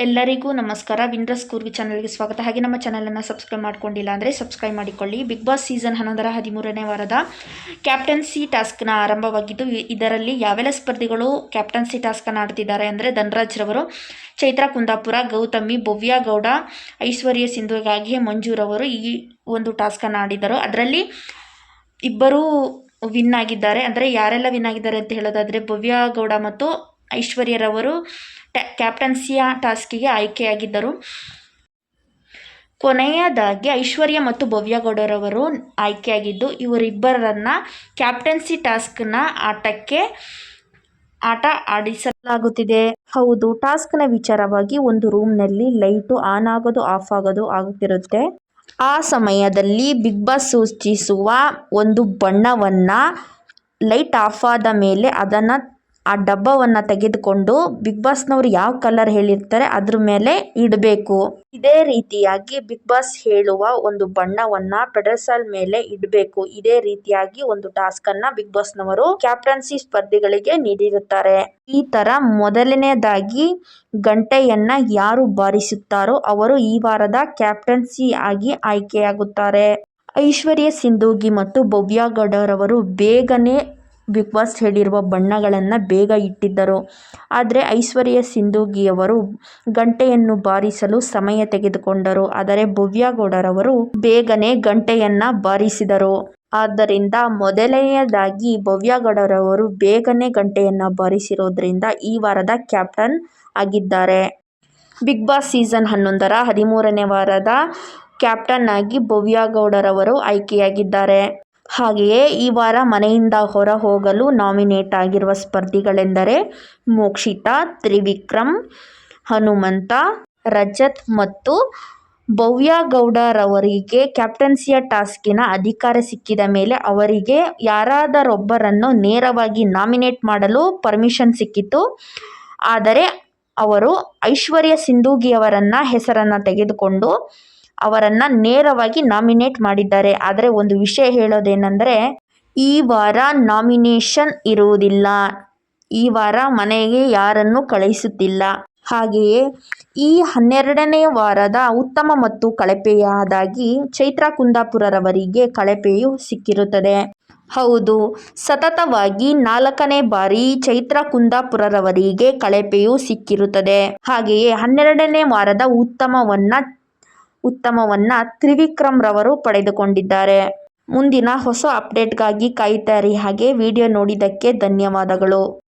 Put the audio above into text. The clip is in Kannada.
ಎಲ್ಲರಿಗೂ ನಮಸ್ಕಾರ. ವಿಂಡ್ರಸ್ ಕೂರ್ಗಿ ಚಾನಲ್ಗೆ ಸ್ವಾಗತ. ಹಾಗೆ ನಮ್ಮ ಚಾನಲನ್ನು ಸಬ್ಸ್ಕ್ರೈಬ್ ಮಾಡ್ಕೊಂಡಿಲ್ಲ ಅಂದರೆ ಸಬ್ಸ್ಕ್ರೈಬ್ ಮಾಡಿಕೊಳ್ಳಿ. ಬಿಗ್ ಬಾಸ್ ಸೀಸನ್ ಹನ್ನೊಂದರ ಹದಿಮೂರನೇ ವಾರದ ಕ್ಯಾಪ್ಟನ್ಸಿ ಟಾಸ್ಕ್ನ ಆರಂಭವಾಗಿದ್ದು ಇದರಲ್ಲಿ ಯಾವೆಲ್ಲ ಸ್ಪರ್ಧಿಗಳು ಕ್ಯಾಪ್ಟನ್ಸಿ ಟಾಸ್ಕನ್ನು ಆಡ್ತಿದ್ದಾರೆ ಅಂದರೆ ಧನರಾಜ್ ರವರು, ಚೈತ್ರ ಕುಂದಾಪುರ, ಗೌತಮಿ, ಭವ್ಯ ಗೌಡ, ಐಶ್ವರ್ಯ ಸಿಂಧುಗಾಗಿ ಮಂಜೂರವರು ಈ ಒಂದು ಟಾಸ್ಕನ್ನು ಆಡಿದರು ಅದರಲ್ಲಿ ಇಬ್ಬರು ವಿನ್ ಆಗಿದ್ದಾರೆ. ಅಂದರೆ ಯಾರೆಲ್ಲ ವಿನ್ ಆಗಿದ್ದಾರೆ ಅಂತ ಹೇಳೋದಾದರೆ ಭವ್ಯ ಗೌಡ ಮತ್ತು ಐಶ್ವರ್ಯರವರು ಕ್ಯಾಪ್ಟನ್ಸಿಯ ಟಾಸ್ಕಿಗೆ ಆಯ್ಕೆಯಾಗಿದ್ದರು. ಕೊನೆಯದಾಗಿ ಐಶ್ವರ್ಯ ಮತ್ತು ಭವ್ಯಗೌಡರವರು ಆಯ್ಕೆಯಾಗಿದ್ದು, ಇವರಿಬ್ಬರನ್ನ ಕ್ಯಾಪ್ಟನ್ಸಿ ಟಾಸ್ಕ್ನ ಆಟಕ್ಕೆ ಆಟ ಆಡಿಸಲಾಗುತ್ತಿದೆ. ಹೌದು, ಟಾಸ್ಕ್ನ ವಿಚಾರವಾಗಿ ಒಂದು ರೂಮ್ನಲ್ಲಿ ಲೈಟು ಆನ್ ಆಗೋದು, ಆಫ್ ಆಗೋದು ಆಗುತ್ತಿರುತ್ತೆ. ಆ ಸಮಯದಲ್ಲಿ ಬಿಗ್ ಬಾಸ್ ಸೂಚಿಸುವ ಒಂದು ಬಣ್ಣವನ್ನು ಲೈಟ್ ಆಫ್ ಆದ ಮೇಲೆ ಅದನ್ನು ಆ ಡಬ್ಬವನ್ನು ತೆಗೆದುಕೊಂಡು ಬಿಗ್ ಬಾಸ್ನವರು ಯಾವ ಕಲರ್ ಹೇಳಿರ್ತಾರೆ ಅದ್ರ ಮೇಲೆ ಇಡಬೇಕು. ಇದೇ ರೀತಿಯಾಗಿ ಬಿಗ್ ಬಾಸ್ ಹೇಳುವ ಒಂದು ಬಣ್ಣವನ್ನ ಪೆಡರ್ಸಲ್ ಮೇಲೆ ಇಡಬೇಕು. ಇದೇ ರೀತಿಯಾಗಿ ಒಂದು ಟಾಸ್ಕ್ ಅನ್ನ ಬಿಗ್ ಬಾಸ್ನವರು ಕ್ಯಾಪ್ಟನ್ಸಿ ಸ್ಪರ್ಧಿಗಳಿಗೆ ನೀಡಿರುತ್ತಾರೆ. ಈ ತರ ಮೊದಲನೇದಾಗಿ ಗಂಟೆಯನ್ನ ಯಾರು ಬಾರಿಸುತ್ತಾರೋ ಅವರು ಈ ವಾರದ ಕ್ಯಾಪ್ಟನ್ಸಿ ಆಗಿ ಆಯ್ಕೆಯಾಗುತ್ತಾರೆ. ಐಶ್ವರ್ಯ ಸಿಂಧೂಗಿ ಮತ್ತು ಭವ್ಯ ಗೌಡರವರು ಬೇಗನೆ ಬಿಗ್ ಬಾಸ್ ಹೇಳಿರುವ ಬಣ್ಣಗಳನ್ನು ಬೇಗ ಇಟ್ಟಿದ್ದರು. ಆದರೆ ಐಶ್ವರ್ಯ ಸಿಂಧೂಗಿಯವರು ಗಂಟೆಯನ್ನು ಬಾರಿಸಲು ಸಮಯ ತೆಗೆದುಕೊಂಡರು. ಆದರೆ ಭವ್ಯ ಗೌಡರವರು ಬೇಗನೆ ಗಂಟೆಯನ್ನು ಬಾರಿಸಿದರು. ಆದ್ದರಿಂದ ಮೊದಲನೆಯದಾಗಿ ಭವ್ಯಗೌಡರವರು ಬೇಗನೆ ಗಂಟೆಯನ್ನು ಬಾರಿಸಿರೋದ್ರಿಂದ ಈ ವಾರದ ಕ್ಯಾಪ್ಟನ್ ಆಗಿದ್ದಾರೆ. ಬಿಗ್ ಬಾಸ್ ಸೀಸನ್ ಹನ್ನೊಂದರ ಹದಿಮೂರನೇ ವಾರದ ಕ್ಯಾಪ್ಟನ್ ಆಗಿ ಭವ್ಯ ಗೌಡರವರು ಆಯ್ಕೆಯಾಗಿದ್ದಾರೆ. ಹಾಗೆಯೇ ಈ ವಾರ ಮನೆಯಿಂದ ಹೊರ ಹೋಗಲು ನಾಮಿನೇಟ್ ಆಗಿರುವ ಸ್ಪರ್ಧಿಗಳೆಂದರೆ ಮೋಕ್ಷಿತಾ, ತ್ರಿವಿಕ್ರಮ್, ಹನುಮಂತ, ರಜತ್ ಮತ್ತು ಭವ್ಯಗೌಡರವರಿಗೆ ಕ್ಯಾಪ್ಟನ್ಸಿಯ ಟಾಸ್ಕಿನ ಅಧಿಕಾರ ಸಿಕ್ಕಿದ ಮೇಲೆ ಅವರಿಗೆ ಯಾರಾದರೊಬ್ಬರನ್ನು ನೇರವಾಗಿ ನಾಮಿನೇಟ್ ಮಾಡಲು ಪರ್ಮಿಷನ್ ಸಿಕ್ಕಿತು ಆದರೆ ಅವರು ಐಶ್ವರ್ಯ ಸಿಂಧೂಗಿಯವರನ್ನ ಹೆಸರನ್ನು ತೆಗೆದುಕೊಂಡು ಅವರನ್ನು ನೇರವಾಗಿ ನಾಮಿನೇಟ್ ಮಾಡಿದ್ದಾರೆ. ಆದರೆ ಒಂದು ವಿಷಯ ಹೇಳೋದೇನೆಂದರೆ, ಈ ವಾರ ನಾಮಿನೇಷನ್ ಇರುವುದಿಲ್ಲ. ಈ ವಾರ ಮನೆಗೆ ಯಾರನ್ನು ಕಳುಹಿಸುತ್ತಿಲ್ಲ ಹಾಗೆಯೇ ಈ ಹನ್ನೆರಡನೇ ವಾರದ ಉತ್ತಮ ಮತ್ತು ಕಳಪೆಯಾದಾಗಿ ಚೈತ್ರ ಕುಂದಾಪುರರವರಿಗೆ ಕಳಪೆಯು ಸಿಕ್ಕಿರುತ್ತದೆ. ಹೌದು, ಸತತವಾಗಿ ನಾಲ್ಕನೇ ಬಾರಿ ಚೈತ್ರ ಕುಂದಾಪುರರವರಿಗೆ ಕಳಪೆಯು ಸಿಕ್ಕಿರುತ್ತದೆ. ಹಾಗೆಯೇ ಹನ್ನೆರಡನೇ ವಾರದ ಉತ್ತಮವನ್ನ ಉತ್ತಮವನ್ನ ತ್ರಿವಿಕ್ರಮ್ ರವರು ಪಡೆದುಕೊಂಡಿದ್ದಾರೆ. ಮುಂದಿನ ಹೊಸ ಅಪ್ಡೇಟ್ಗಾಗಿ ಕಾಯ್ತಾರಿ ಹಾಗೆ ವಿಡಿಯೋ ನೋಡಿದ್ದಕ್ಕೆ ಧನ್ಯವಾದಗಳು.